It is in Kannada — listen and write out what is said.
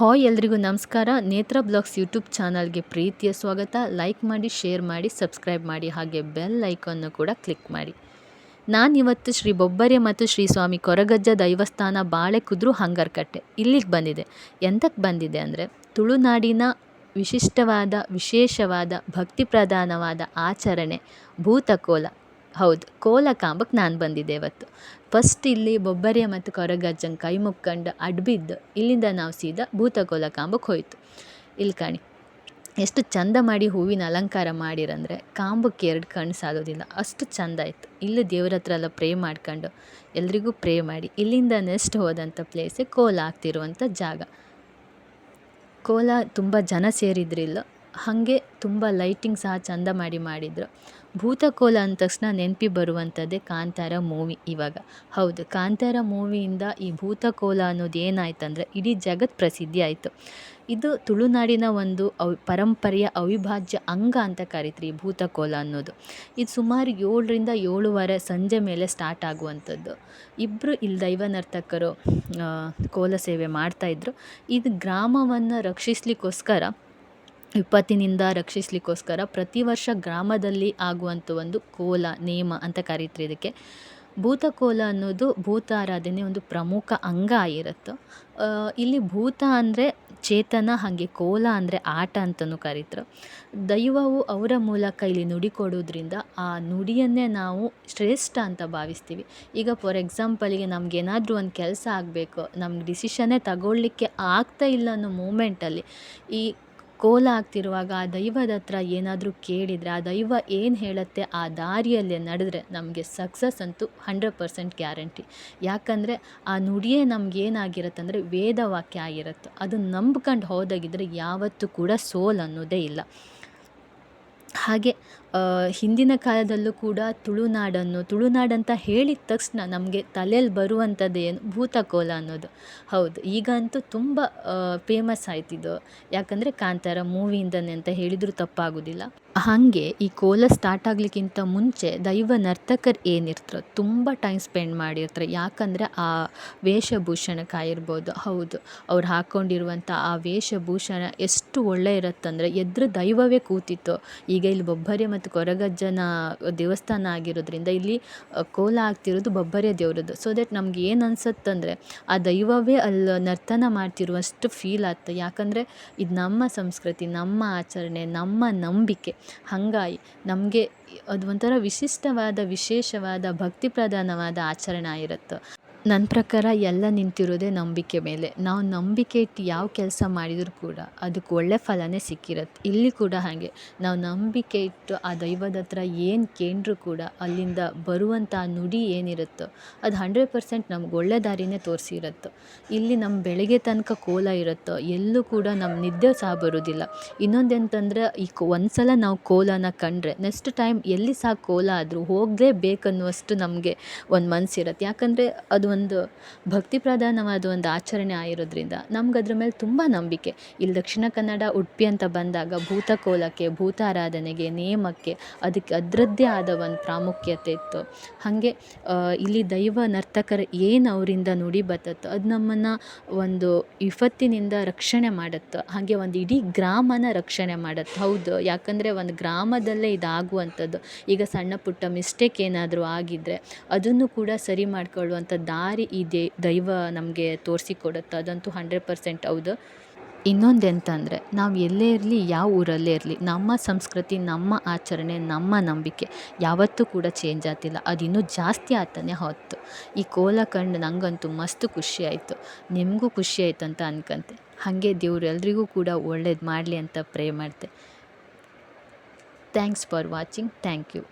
ಹಾಯ್ ಎಲ್ರಿಗೂ ನಮಸ್ಕಾರ. ನೇತ್ರ ಬ್ಲಾಗ್ಸ್ ಯೂಟ್ಯೂಬ್ ಚಾನಲ್ಗೆ ಪ್ರೀತಿಯ ಸ್ವಾಗತ. ಲೈಕ್ ಮಾಡಿ, ಶೇರ್ ಮಾಡಿ, ಸಬ್ಸ್ಕ್ರೈಬ್ ಮಾಡಿ, ಹಾಗೆ ಬೆಲ್ ಲೈಕನ್ನು ಕೂಡ ಕ್ಲಿಕ್ ಮಾಡಿ. ನಾನಿವತ್ತು ಶ್ರೀ ಬೊಬ್ಬರೆ ಮತ್ತು ಶ್ರೀ ಸ್ವಾಮಿ ಕೊರಗಜ್ಜ ದೈವಸ್ಥಾನ ಬಾಳೆಕುದ್ರು ಹಂಗರ್ಕಟ್ಟೆ. ಇಲ್ಲಿಗೆ ಬಂದಿದೆ. ಎಂತಕ್ಕೆ ಬಂದಿದೆ ಅಂದರೆ ತುಳುನಾಡಿನ ವಿಶಿಷ್ಟವಾದ, ವಿಶೇಷವಾದ, ಭಕ್ತಿ ಪ್ರಧಾನವಾದ ಆಚರಣೆ ಭೂತಕೋಲ. ಹೌದು, ಕೋಲ ಕಾಂಬಕ್ಕೆ ನಾನು ಬಂದಿದ್ದೆ ಇವತ್ತು. ಫಸ್ಟ್ ಇಲ್ಲಿ ಬೊಬ್ಬರಿಯ ಮತ್ತು ಕೊರಗಜ್ಜನ ಕೈ ಮುಕ್ಕೊಂಡು ಅಡ್ಬಿದ್ದು, ಇಲ್ಲಿಂದ ನಾವು ಸೀದಾ ಕಾಂಬಕ್ಕೆ ಹೋಯಿತು. ಇಲ್ಲಿ ಕಾಣಿ, ಎಷ್ಟು ಚಂದ ಮಾಡಿ ಹೂವಿನ ಅಲಂಕಾರ ಮಾಡಿರಂದರೆ ಕಾಂಬಕ್ಕೆ ಎರಡು ಕಣ್ಣು ಸಾಲೋದಿಲ್ಲ, ಅಷ್ಟು ಚಂದ ಆಯಿತು. ಇಲ್ಲಿ ದೇವ್ರ ಹತ್ರ ಎಲ್ಲ ಪ್ರೇ ಮಾಡ್ಕೊಂಡು ಎಲ್ರಿಗೂ ಪ್ರೇ ಮಾಡಿ, ಇಲ್ಲಿಂದ ನೆಕ್ಸ್ಟ್ ಹೋದಂಥ ಪ್ಲೇಸೇ ಕೋಲ ಆಗ್ತಿರುವಂಥ ಜಾಗ. ಕೋಲ ತುಂಬ ಜನ ಸೇರಿದ್ರಿಲ್ಲ ಹಾಗೆ ತುಂಬ ಲೈಟಿಂಗ್ ಸಹ ಚಂದ ಮಾಡಿ ಮಾಡಿದರು. ಭೂತಕೋಲ ಅಂದ ತಕ್ಷಣ ನೆನಪಿ ಬರುವಂಥದ್ದೇ ಕಾಂತಾರ ಮೂವಿ ಇವಾಗ. ಹೌದು, ಕಾಂತಾರ ಮೂವಿಯಿಂದ ಈ ಭೂತಕೋಲ ಅನ್ನೋದು ಏನಾಯ್ತಂದರೆ ಇಡೀ ಜಗತ್ ಪ್ರಸಿದ್ಧಿ ಆಯಿತು. ಇದು ತುಳುನಾಡಿನ ಒಂದು ಅವ್ ಪರಂಪರೆಯ ಅವಿಭಾಜ್ಯ ಅಂಗ ಅಂತ ಕರಿತ್ರಿ ಈ ಭೂತಕೋಲ ಅನ್ನೋದು. ಇದು ಸುಮಾರು ಏಳರಿಂದ ಏಳುವರೆ ಸಂಜೆ ಮೇಲೆ ಸ್ಟಾರ್ಟ್ ಆಗುವಂಥದ್ದು. ಇಬ್ಬರು ಇಲ್ಲಿ ದೈವ ನರ್ತಕರು ಕೋಲ ಸೇವೆ ಮಾಡ್ತಾಯಿದ್ರು ಇದು ಗ್ರಾಮವನ್ನು ರಕ್ಷಿಸಲಿಕ್ಕೋಸ್ಕರ ವಿಪತ್ತಿನಿಂದ ರಕ್ಷಿಸಲಿಕ್ಕೋಸ್ಕರ ಪ್ರತಿ ವರ್ಷ ಗ್ರಾಮದಲ್ಲಿ ಆಗುವಂಥ ಒಂದು ಕೋಲ, ನೇಮ ಅಂತ ಕರೀತಾರೆ ಇದಕ್ಕೆ. ಭೂತಕೋಲ ಅನ್ನೋದು ಭೂತ ಆರಾಧನೆ ಒಂದು ಪ್ರಮುಖ ಅಂಗ ಆಗಿರುತ್ತೆ. ಇಲ್ಲಿ ಭೂತ ಅಂದರೆ ಚೇತನ, ಹಾಗೆ ಕೋಲ ಅಂದರೆ ಆಟ ಅಂತಲೂ ಕರೀತರು. ದೈವವು ಅವರ ಮೂಲಕ ಇಲ್ಲಿ ನುಡಿ ಕೊಡೋದ್ರಿಂದ ಆ ನುಡಿಯನ್ನೇ ನಾವು ಶ್ರೇಷ್ಠ ಅಂತ ಭಾವಿಸ್ತೀವಿ. ಈಗ ಫಾರ್ ಎಕ್ಸಾಂಪಲಿಗೆ ಏನಾದರೂ ಒಂದು ಕೆಲಸ ಆಗಬೇಕು, ನಮ್ಗೆ ಡಿಸಿಷನ್ನೇ ತಗೊಳ್ಳಿಕ್ಕೆ ಆಗ್ತಾ ಇಲ್ಲ ಅನ್ನೋ ಮೂಮೆಂಟಲ್ಲಿ ಈ ಕೋಲ ಆಗ್ತಿರುವಾಗ ಆ ದೈವದ ಹತ್ರ ಏನಾದರೂ ಕೇಳಿದರೆ, ಆ ದೈವ ಏನು ಹೇಳುತ್ತೆ ಆ ದಾರಿಯಲ್ಲೇ ನಡೆದ್ರೆ ನಮಗೆ ಸಕ್ಸಸ್ ಅಂತೂ ಹಂಡ್ರೆಡ್ ಪರ್ಸೆಂಟ್ ಗ್ಯಾರಂಟಿ ಯಾಕಂದರೆ ಆ ನುಡಿಯೇ ನಮ್ಗೆ ಏನಾಗಿರುತ್ತೆ ಅಂದರೆ ವೇದವಾಕ್ಯ ಆಗಿರುತ್ತೆ. ಅದು ನಂಬ್ಕೊಂಡು ಹೋದಾಗಿದ್ದರೆ ಯಾವತ್ತೂ ಕೂಡ ಸೋಲ್ ಅನ್ನೋದೇ ಇಲ್ಲ. ಹಾಗೆ ಹಿಂದಿನ ಕಾಲದಲ್ಲೂ ಕೂಡ ತುಳುನಾಡನ್ನು, ತುಳುನಾಡಂತ ಹೇಳಿದ ತಕ್ಷಣ ನಮಗೆ ತಲೆಯಲ್ಲಿ ಬರುವಂಥದ್ದು ಏನು? ಭೂತಕೋಲ ಅನ್ನೋದು. ಹೌದು, ಈಗ ಅಂತೂ ತುಂಬ ಫೇಮಸ್ ಆಯ್ತಿದ್ದು ಯಾಕಂದರೆ ಕಾಂತಾರ ಮೂವಿಯಿಂದನೇ ಅಂತ ಹೇಳಿದರೂ ತಪ್ಪಾಗೋದಿಲ್ಲ. ಹಾಗೆ ಈ ಕೋಲ ಸ್ಟಾರ್ಟ್ ಆಗಲಿಕ್ಕಿಂತ ಮುಂಚೆ ದೈವ ನರ್ತಕರು ಏನಿರ್ತಾರೆ, ತುಂಬ ಟೈಮ್ ಸ್ಪೆಂಡ್ ಮಾಡಿರ್ತಾರೆ. ಯಾಕಂದರೆ ಆ ವೇಷಭೂಷಣಕ್ಕಾಗಿರ್ಬೋದು ಹೌದು, ಅವ್ರು ಹಾಕ್ಕೊಂಡಿರುವಂಥ ಆ ವೇಷಭೂಷಣ ಎಷ್ಟು ಒಳ್ಳೆ ಇರುತ್ತಂದರೆ ಎದುರು ದೈವವೇ ಕೂತಿತ್ತು. ಈಗ ಇಲ್ಲಿ ಬೊಬ್ಬರೆ ಮತ್ತು ಕೊರಗಜ್ಜನ ದೇವಸ್ಥಾನ ಆಗಿರೋದ್ರಿಂದ ಇಲ್ಲಿ ಕೋಲ ಆಗ್ತಿರೋದು ಬೊಬ್ಬರೆ ದೇವ್ರದ್ದು. ಸೊ ದಟ್ ನಮ್ಗೆ ಏನು ಅನ್ಸತ್ತಂದರೆ ಆ ದೈವವೇ ಅಲ್ಲಿ ನರ್ತನ ಮಾಡ್ತಿರುವಷ್ಟು ಫೀಲ್ ಆಗ್ತ ಯಾಕಂದರೆ, ಇದು ನಮ್ಮ ಸಂಸ್ಕೃತಿ, ನಮ್ಮ ಆಚರಣೆ, ನಮ್ಮ ನಂಬಿಕೆ. ಹಾಗಾಗಿ ನಮಗೆ, ಅದು ಒಂಥರ ವಿಶಿಷ್ಟವಾದ, ವಿಶೇಷವಾದ, ಭಕ್ತಿ ಪ್ರಧಾನವಾದ ಆಚರಣೆ ಆಗಿರುತ್ತೆ. ನನ್ನ ಪ್ರಕಾರ ಎಲ್ಲ ನಿಂತಿರೋದೇ ನಂಬಿಕೆ ಮೇಲೆ. ನಾವು ನಂಬಿಕೆ ಇಟ್ಟು ಯಾವ ಕೆಲಸ ಮಾಡಿದರೂ ಕೂಡ ಅದಕ್ಕೆ ಒಳ್ಳೆ ಫಲನೇ ಸಿಕ್ಕಿರುತ್ತೆ ಇಲ್ಲಿ ಕೂಡ ಹಾಗೆ. ನಾವು ನಂಬಿಕೆ ಇಟ್ಟು ಆ ದೈವದ ಹತ್ರ ಏನು ಕೇಂದ್ರೂ ಕೂಡ ಅಲ್ಲಿಂದ ಬರುವಂಥ ನುಡಿ ಏನಿರುತ್ತೋ ಅದು ಹಂಡ್ರೆಡ್ ಪರ್ಸೆಂಟ್ ನಮ್ಗೆ ಒಳ್ಳೆ ದಾರಿನೇ ತೋರಿಸಿರುತ್ತೋ. ಇಲ್ಲಿ ನಮ್ಮ ಬೆಳಗ್ಗೆ ತನಕ ಕೋಲ ಇರುತ್ತೋ ಎಲ್ಲೂ ಕೂಡ ನಮ್ಮ ನಿದ್ದೆ ಸಹ ಬರೋದಿಲ್ಲ. ಇನ್ನೊಂದು ಎಂತಂದರೆ ಈ ಒಂದು ಸಲ ನಾವು ಕೋಲನ ಕಂಡ್ರೆ ನೆಕ್ಸ್ಟ್ ಟೈಮ್ ಎಲ್ಲಿ ಸಹ ಕೋಲ ಆದರೂ ಹೋಗಲೇಬೇಕನ್ನುವಷ್ಟು ನಮಗೆ ಒಂದು ಮನಸ್ಸಿರುತ್ತೆ ಯಾಕಂದರೆ ಅದು ಒಂದು ಭಕ್ತಿ ಪ್ರಧಾನವಾದ ಒಂದು ಆಚರಣೆ ಆಗಿರೋದ್ರಿಂದ ನಮ್ಗೆ ಅದ್ರ ಮೇಲೆ ತುಂಬ ನಂಬಿಕೆ. ಇಲ್ಲಿ ದಕ್ಷಿಣ ಕನ್ನಡ, ಉಡುಪಿ ಅಂತ ಬಂದಾಗ ಭೂತಕೋಲಕ್ಕೆ, ಭೂತಾರಾಧನೆಗೆ, ನೇಮಕ್ಕೆ ಅದಕ್ಕೆ ಅದರದ್ದೇ ಆದ ಒಂದು ಪ್ರಾಮುಖ್ಯತೆ ಇತ್ತು. ಹಾಗೆ ಇಲ್ಲಿ ದೈವ ನರ್ತಕರು ಏನು ಅವರಿಂದ ನುಡಿ ಬತ್ತತ್ತೋ ಅದು ನಮ್ಮನ್ನು ಒಂದು ವಿಪತ್ತಿನಿಂದ ರಕ್ಷಣೆ ಮಾಡುತ್ತೋ, ಹಾಗೆ ಒಂದು ಇಡೀ ಗ್ರಾಮನ ರಕ್ಷಣೆ ಮಾಡತ್ತೆ. ಹೌದು, ಯಾಕಂದರೆ ಒಂದು ಗ್ರಾಮದಲ್ಲೇ ಇದಾಗುವಂಥದ್ದು. ಈಗ ಸಣ್ಣ ಪುಟ್ಟ ಮಿಸ್ಟೇಕ್ ಏನಾದರೂ ಆಗಿದ್ದರೆ ಅದನ್ನು ಕೂಡ ಸರಿ ಮಾಡಿಕೊಳ್ಳುವಂಥ ದಾರಿ ಈ ದೇ, ದೈವ ನಮಗೆ ತೋರಿಸಿಕೊಡುತ್ತೆ. ಅದಂತೂ ಹಂಡ್ರೆಡ್ ಪರ್ಸೆಂಟ್ ಹೌದು. ಇನ್ನೊಂದು ಎಂತಂದರೆ ನಾವು ಎಲ್ಲೇ ಇರಲಿ, ಯಾವ ಊರಲ್ಲೇ ಇರಲಿ, ನಮ್ಮ ಸಂಸ್ಕೃತಿ, ನಮ್ಮ ಆಚರಣೆ, ನಮ್ಮ ನಂಬಿಕೆ ಯಾವತ್ತೂ ಕೂಡ ಚೇಂಜ್ ಆಗ್ತಿಲ್ಲ. ಅದು ಇನ್ನೂ ಜಾಸ್ತಿ ಆಗ್ತಾನೆ ಹೊತ್ತು. ಈ ಕೋಲ ಕಂಡು ನನಗಂತೂ ಮಸ್ತ್ ಖುಷಿ ಆಯಿತು. ನಿಮಗೂ ಖುಷಿ ಆಯ್ತು ಅಂತ ಅನ್ಕಂತೆ. ಹಾಗೆ ದೇವ್ರು ಎಲ್ರಿಗೂ ಕೂಡ ಒಳ್ಳೇದು ಮಾಡಲಿ ಅಂತ ಪ್ರೇ ಮಾಡ್ತೆ. Thanks for watching thank you